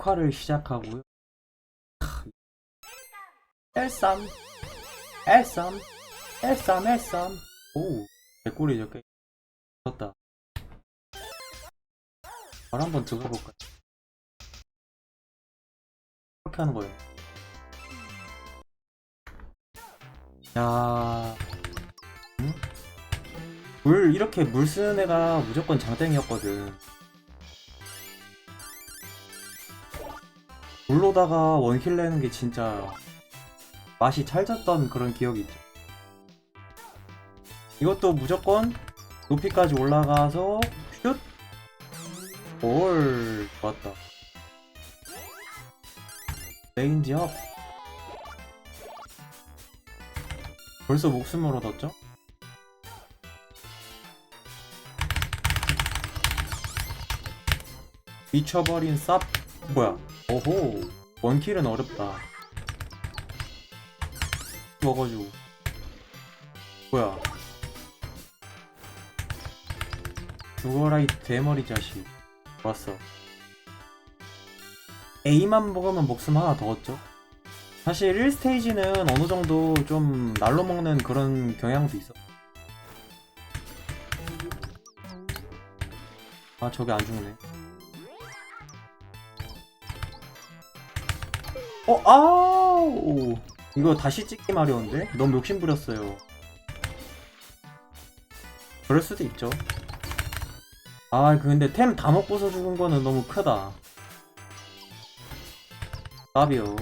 6화를 시작하고요. 엘쌈, 엘쌈, 엘쌈, 엘쌈. 오, 개꿀이죠, 꽤. 좋다. 말 한번 들어볼까요? 이렇게 하는 거예요. 야, 응? 물 이렇게 물 쓰는 애가 무조건 장땡이었거든. 물로다가 원킬 내는 게 진짜 맛이 찰졌던 그런 기억이 있죠. 이것도 무조건 높이까지 올라가서 슛! 올 좋았다. 레인지 업. 벌써 목숨을 얻었죠? 미쳐버린 쌉 뭐야 오호 원킬은 어렵다. 먹어주고 뭐야? 죽어라 이 대머리 자식. 왔어. A만 먹으면 목숨 하나 더 얻죠? 사실 1스테이지는 어느 정도 좀 날로 먹는 그런 경향도 있어. 아 저게 안 죽네 어, 아우! 이거 다시 찍기 마려운데? 너무 욕심부렸어요. 그럴 수도 있죠. 아, 그 근데 템 다 먹고서 죽은 거는 너무 크다. 까비요.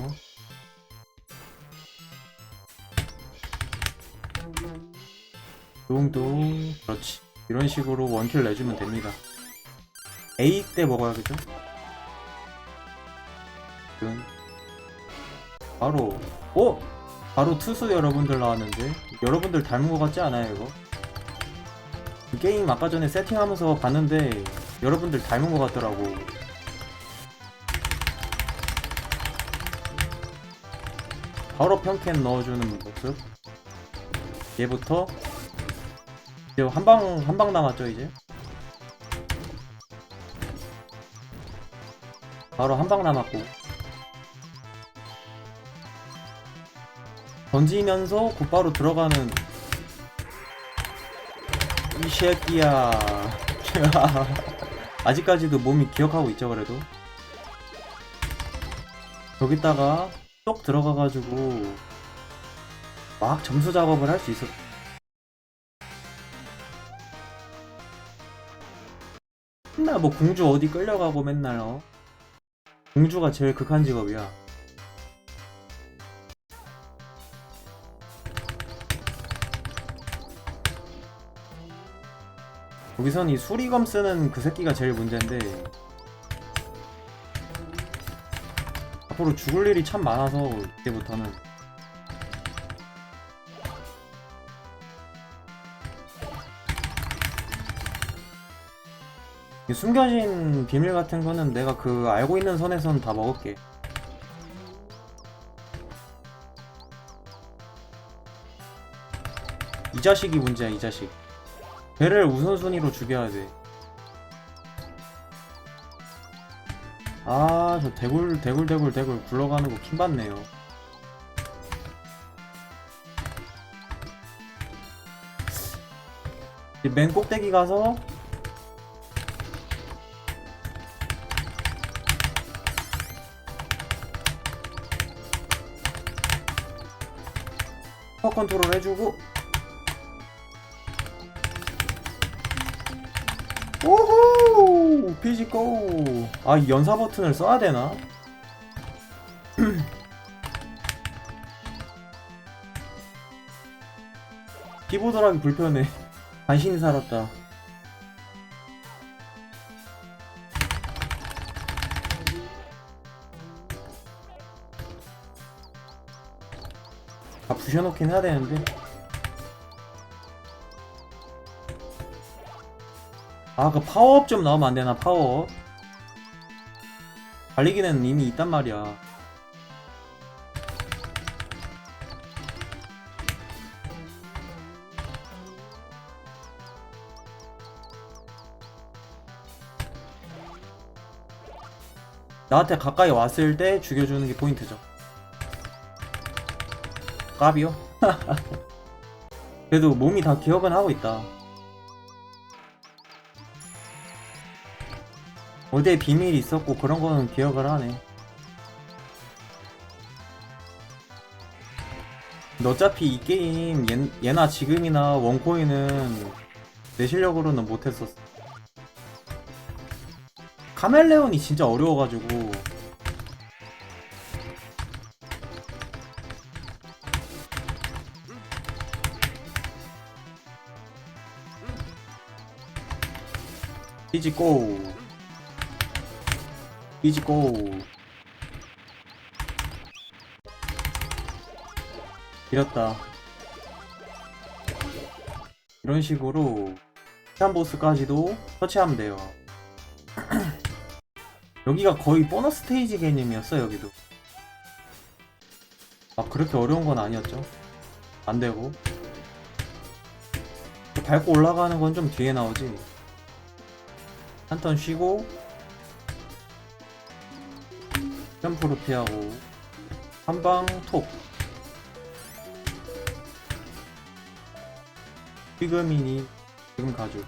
둥둥. 그렇지. 이런 식으로 원킬 내주면 됩니다. A 때 먹어야겠죠? 응. 바로 어? 바로 투수 여러분들 나왔는데? 여러분들 닮은 것 같지 않아요 이거? 그 게임 아까 전에 세팅하면서 봤는데 여러분들 닮은 것 같더라고. 바로 평캔 넣어주는 모습. 얘부터? 이제 한방 한 방 남았죠 이제? 바로 한 방 남았고 던지면서 곧바로 들어가는 이 새끼야. 아직까지도 몸이 기억하고 있죠 그래도? 여기다가 쏙 들어가가지고 막 점수 작업을 할 수 있었 맨날 뭐 공주 어디 끌려가고 맨날 어? 공주가 제일 극한 직업이야 여기선 이 수리검 쓰는 그 새끼가 제일 문제인데 앞으로 죽을 일이 참 많아서 이때부터는. 이 숨겨진 비밀 같은 거는 내가 그 알고 있는 선에선 다 먹을게. 이 자식이 문제야 이 자식 배를 우선순위로 죽여야 돼. 아, 저 대굴, 대굴, 대굴, 대굴 굴러가는 거 킹받네요. 맨 꼭대기 가서 퍼 컨트롤 해주고 오호! 피지고! 아, 이 연사 버튼을 써야 되나? 키보드라기 불편해. 간신히 살았다. 다 부셔놓긴 해야 되는데. 아, 그 파워업 좀 나오면 안 되나, 파워업? 달리기는 이미 있단 말이야. 나한테 가까이 왔을 때 죽여주는 게 포인트죠. 까비요? 그래도 몸이 다 기억은 하고 있다. 어디에 비밀이 있었고 그런 거는 기억을 하네. 어차피 이 게임 예, 예나 지금이나 원코인은 내 실력으로는 못했었어. 카멜레온이 진짜 어려워가지고 이지 고 이지고 이렇다. 이런 식으로 시한 보스까지도 터치하면 돼요. 여기가 거의 보너스 스테이지 개념이었어 여기도. 막 그렇게 어려운 건 아니었죠. 안 되고. 밟고 올라가는 건 좀 뒤에 나오지. 한 턴 쉬고 점프로 피하고 한 방 톡. 피그미니 지금 가죠.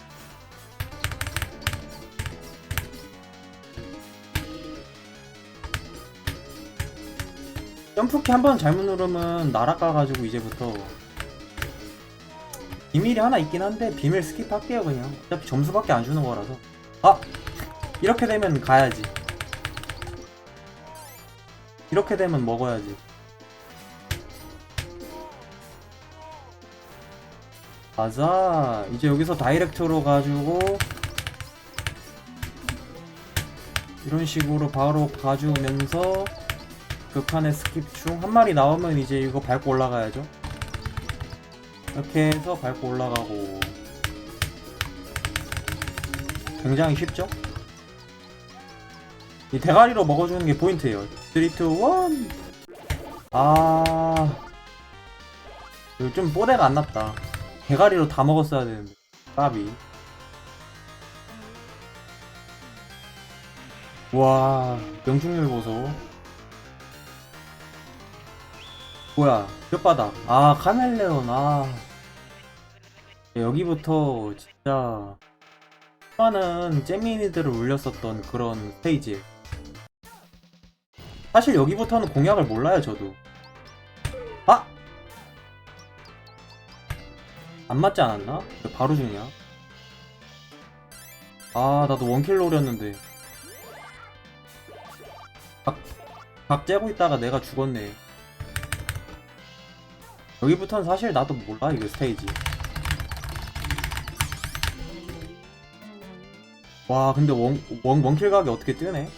점프키 한 번 잘못 누르면 날아가가지고 이제부터 비밀이 하나 있긴 한데 비밀 스킵할게요 그냥. 어차피 점수밖에 안 주는 거라서. 아! 이렇게 되면 가야지 이렇게 되면 먹어야지. 맞아. 이제 여기서 다이렉트로 가지고 이런 식으로 바로 가주면서 극한의 스킵 중한 마리 나오면 이제 이거 밟고 올라가야죠. 이렇게 해서 밟고 올라가고. 굉장히 쉽죠? 이 대가리로 먹어주는 게 포인트예요. 3, 2, 1 아... 이거 좀 뽀대가 안 났다. 대가리로 다 먹었어야 되는데. 까비. 와. 명중률 보소. 뭐야? 뼈바닥. 아 카멜레온. 아. 여기부터 진짜. 수많은 잼미니들을 울렸었던 그런 스테이지 사실 여기부터는 공약을 몰라요 저도 아! 안 맞지 않았나? 왜 바로 죽냐? 아 나도 원킬 노렸는데 각, 각 째고 있다가 내가 죽었네 여기부터는 사실 나도 몰라 이거 스테이지 와 근데 원, 원, 원킬 각이 어떻게 뜨네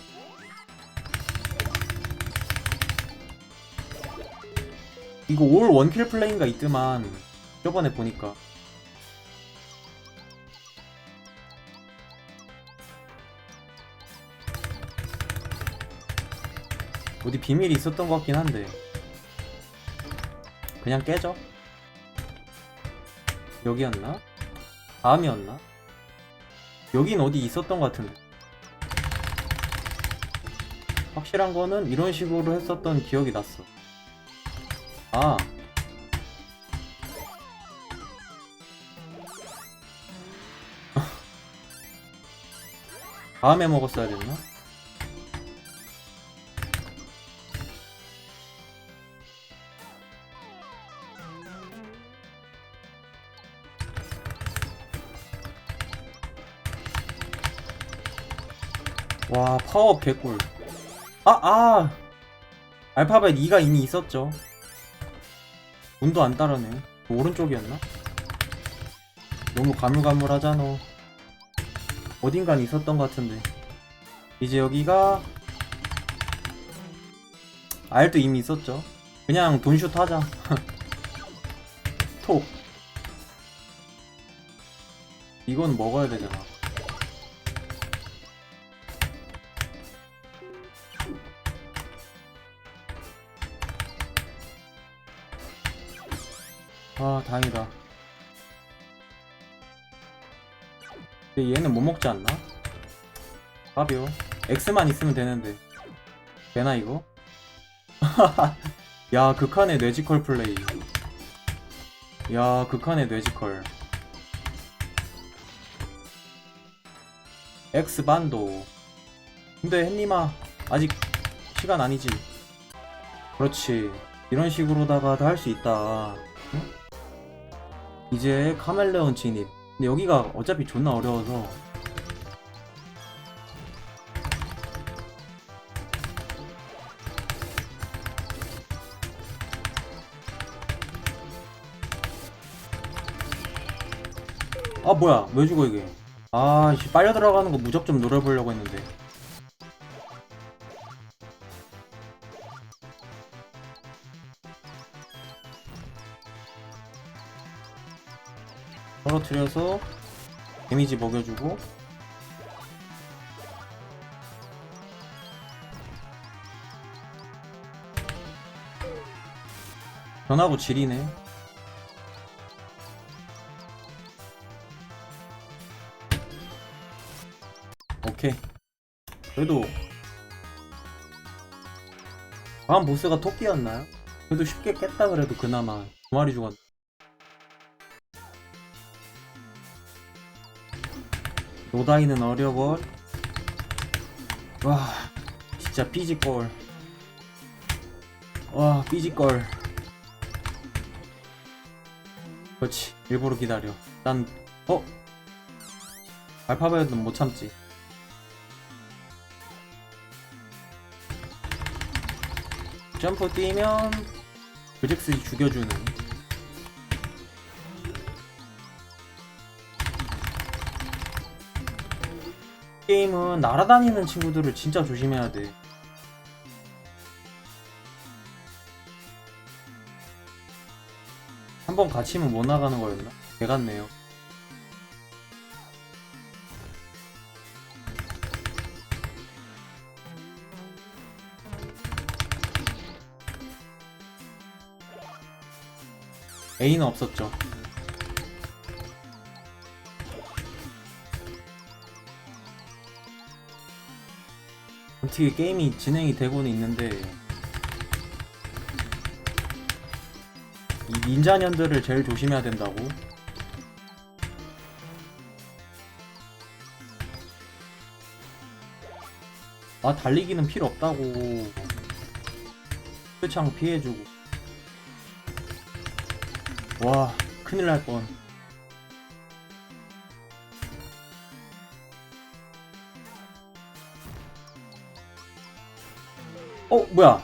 이거 올 원킬 플레이인가 있더만 저번에 보니까. 어디 비밀이 있었던 것 같긴 한데. 그냥 깨져 여기였나? 다음이었나? 여긴 어디 있었던 것 같은데. 확실한 거는 이런 식으로 했었던 기억이 났어 아 다음에 먹었어야 됐나? 와 파워업 개꿀 아! 아! 알파벳 2가 이미 있었죠 운도 안 따르네. 그 오른쪽이었나? 너무 가물가물하잖아. 어딘간 있었던 것 같은데. 이제 여기가 R도 이미 있었죠. 그냥 돈슛 하자. 톡. 이건 먹어야 되잖아 아 다행이다. 근데 얘는 못 먹지 않나? 밥이요. X만 있으면 되는데. 되나 이거? 야 극한의 뇌지컬 플레이. 야 극한의 뇌지컬. 엑스 반도. 근데 햇님아 아직 시간 아니지? 그렇지. 이런 식으로다가도 할 수 있다. 응? 이제 카멜레온 진입. 근데 여기가 어차피 존나 어려워서. 아 뭐야. 왜 죽어 이게? 아씨 빨려 들어가는 거 무적 좀 노려보려고 했는데 떨어뜨려서 데미지 먹여주고. 변하고 지리네. 오케이. 그래도 다음 보스가 토끼였나요? 그래도 쉽게 깼다 그래도 그나마. 두 마리 죽었 노다이는 어려워 와 진짜 삐지꼴. 와 삐지꼴. 그렇지 일부러 기다려. 난 어? 알파바이오는 못 참지. 점프 뛰면 그잭스이 죽여주는 게임은 날아다니는 친구들을 진짜 조심해야 돼. 한 번 갇히면 못 나가는 거였나? 개 같네요. A는 없었죠. 어떻게 게임이 진행이 되고는 있는데 이 닌자년들을 제일 조심해야 된다고? 아 달리기는 필요 없다고. 표창 피해주고. 와 큰일 날 뻔 어 뭐야?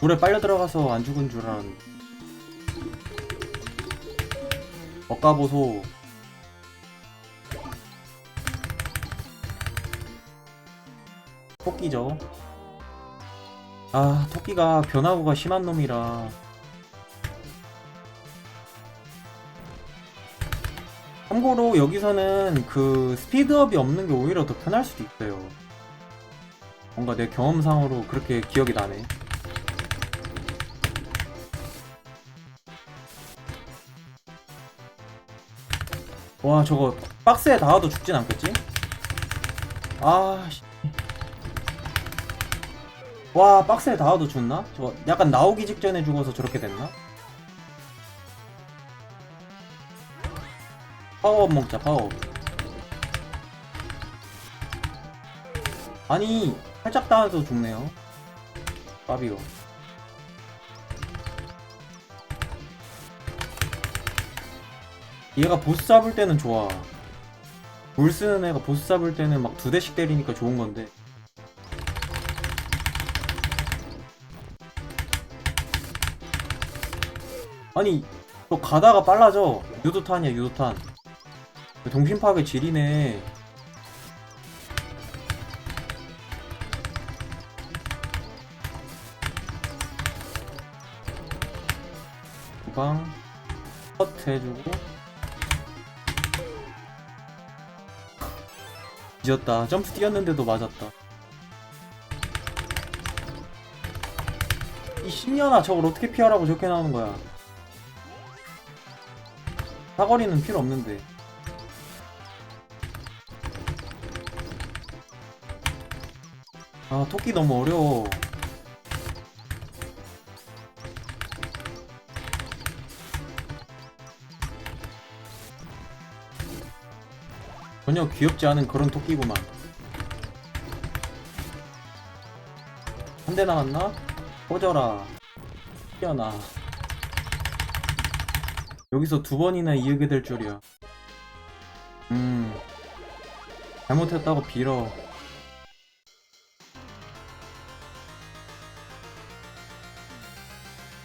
물에 빨려 들어가서 안 죽은 줄 알았는데 먹가보소. 토끼죠. 아 토끼가 변화구가 심한 놈이라. 참고로 여기서는 그 스피드업이 없는 게 오히려 더 편할 수도 있어요 뭔가 내 경험상으로 그렇게 기억이 나네. 와 저거 박스에 닿아도 죽진 않겠지? 아 씨. 와 박스에 닿아도 죽나? 저거 약간 나오기 직전에 죽어서 저렇게 됐나? 파워업 먹자 파워업 아니 살짝 닿아도 죽네요. 까비요. 얘가 보스 잡을 때는 좋아. 물 쓰는 애가 보스 잡을 때는 막 두 대씩 때리니까 좋은 건데. 아니 너 가다가 빨라져. 유도탄이야 유도탄. 동심 파괴 지리네 후방 컷 해주고. 잊었다. 점프 뛰었는데도 맞았다. 이 10년아 저걸 어떻게 피하라고 저렇게 나오는 거야? 사거리는 필요 없는데. 아 토끼 너무 어려워 전혀 귀엽지 않은 그런 토끼구만. 한 대 남았나? 꺼져라. 뛰어나. 여기서 두 번이나 이기게 될 줄이야. 음. 잘못했다고 빌어.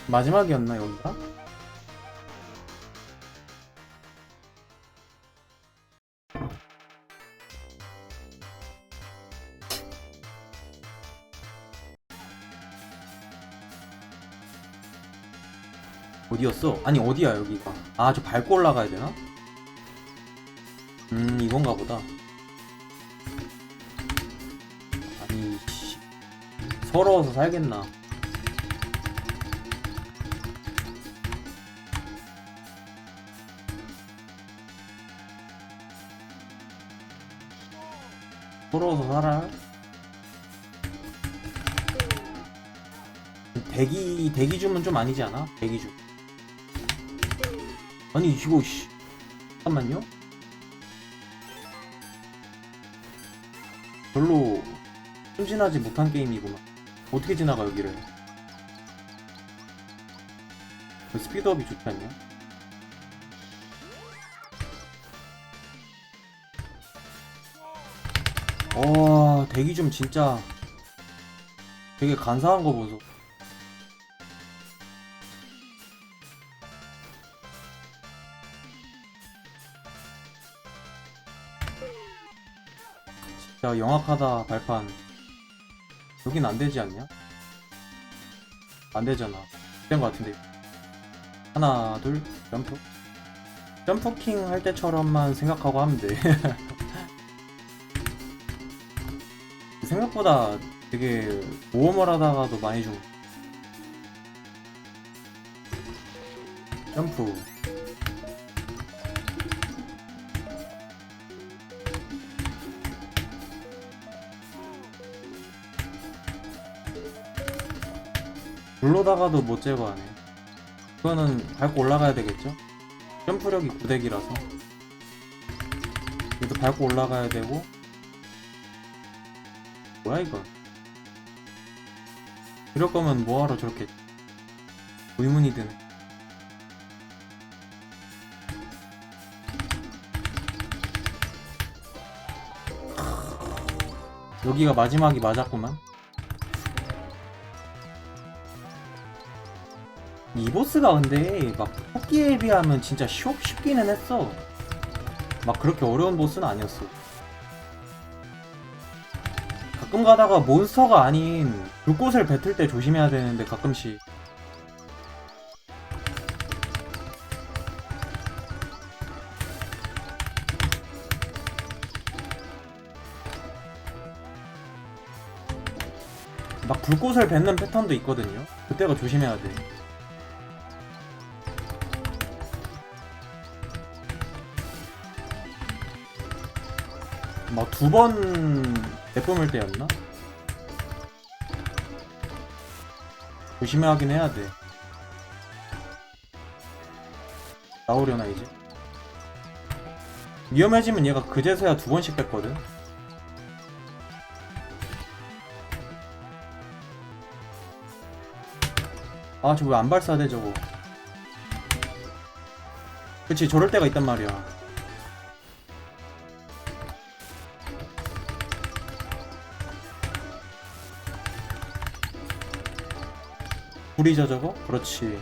마지막이었나 여기가? 어디였어? 아니 어디야 여기가 아 저 밟고 올라가야 되나? 음 이건가 보다 아니 씨 서러워서 살겠나 서러워서 살아 대기 대기 주면 좀 아니지 않아? 대기 주 아니 이거 씨. 잠깐만요. 별로 순진하지 못한 게임이구만 어떻게 지나가 여기를 그 스피드업이 좋지 않냐? 와 대기 좀 진짜 되게 간사한 거 보소 진짜 영악하다 발판. 여긴 안 되지 않냐? 안 되잖아. 된거 같은데. 하나 둘 점프. 점프킹 할 때처럼만 생각하고 하면 돼. 생각보다 되게 모험을 하다가도 많이 좀 점프 눌러다가도 못 제거하네. 그거는 밟고 올라가야 되겠죠? 점프력이 9덱이라서. 이것도 밟고 올라가야 되고. 뭐야 이거? 이럴 거면 뭐하러 저렇게 의문이 드네. 여기가 마지막이 맞았구만 이 보스가 근데 막 토끼에 비하면 진짜 쉽, 쉽기는 했어. 막 그렇게 어려운 보스는 아니었어. 가끔 가다가 몬스터가 아닌 불꽃을 뱉을 때 조심해야 되는데 가끔씩. 막 불꽃을 뱉는 패턴도 있거든요. 그때가 조심해야 돼 막 두 번 내뿜을 때였나? 조심하긴 해야 돼. 나오려나 이제? 위험해지면 얘가 그제서야 두 번씩 뺐거든. 아, 저왜안 발사돼 저거? 그치, 저럴 때가 있단 말이야. 불이죠 저거? 그렇지.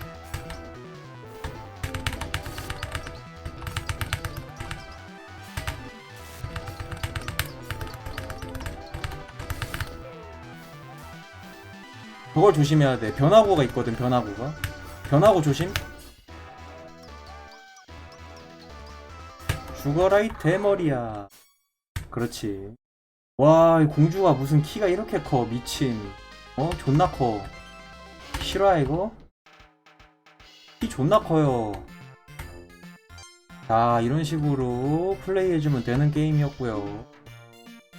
저걸 조심해야 돼. 변화구가 있거든 변화구가. 변화구 조심. 죽어라 이 대머리야. 그렇지. 와, 이 공주가 무슨 키가 이렇게 커 미친. 어? 존나 커 실화 이거? 키 존나 커요. 자 이런 식으로 플레이해주면 되는 게임이었고요.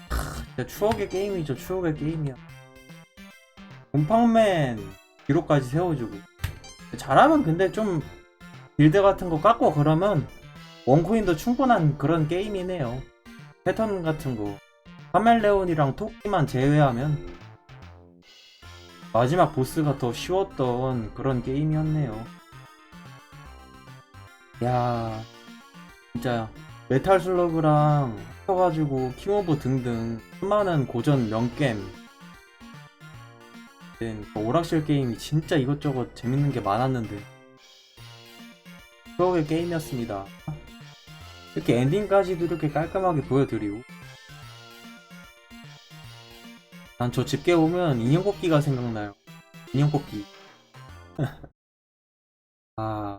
크, 진짜 추억의 게임이죠 추억의 게임이야. 곰팡맨 기록까지 세워주고 잘하면 근데 좀 빌드 같은 거 깎고 그러면 원코인도 충분한 그런 게임이네요 패턴 같은 거 카멜레온이랑 토끼만 제외하면 마지막 보스가 더 쉬웠던 그런 게임이었네요. 야 진짜 메탈 슬러그랑 펴가지고 킹오브 등등 수많은 고전 명겜. 된 오락실 게임이 진짜 이것저것 재밌는 게 많았는데. 추억의 게임이었습니다. 이렇게 엔딩까지도 이렇게 깔끔하게 보여드리고 난 저 집게 오면 인형 뽑기가 생각나요. 인형 뽑기. 아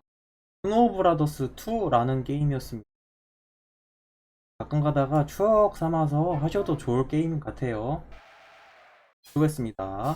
스노우 브라더스 2라는 게임이었습니다. 가끔 가다가 추억 삼아서 하셔도 좋을 게임 같아요. 수고했습니다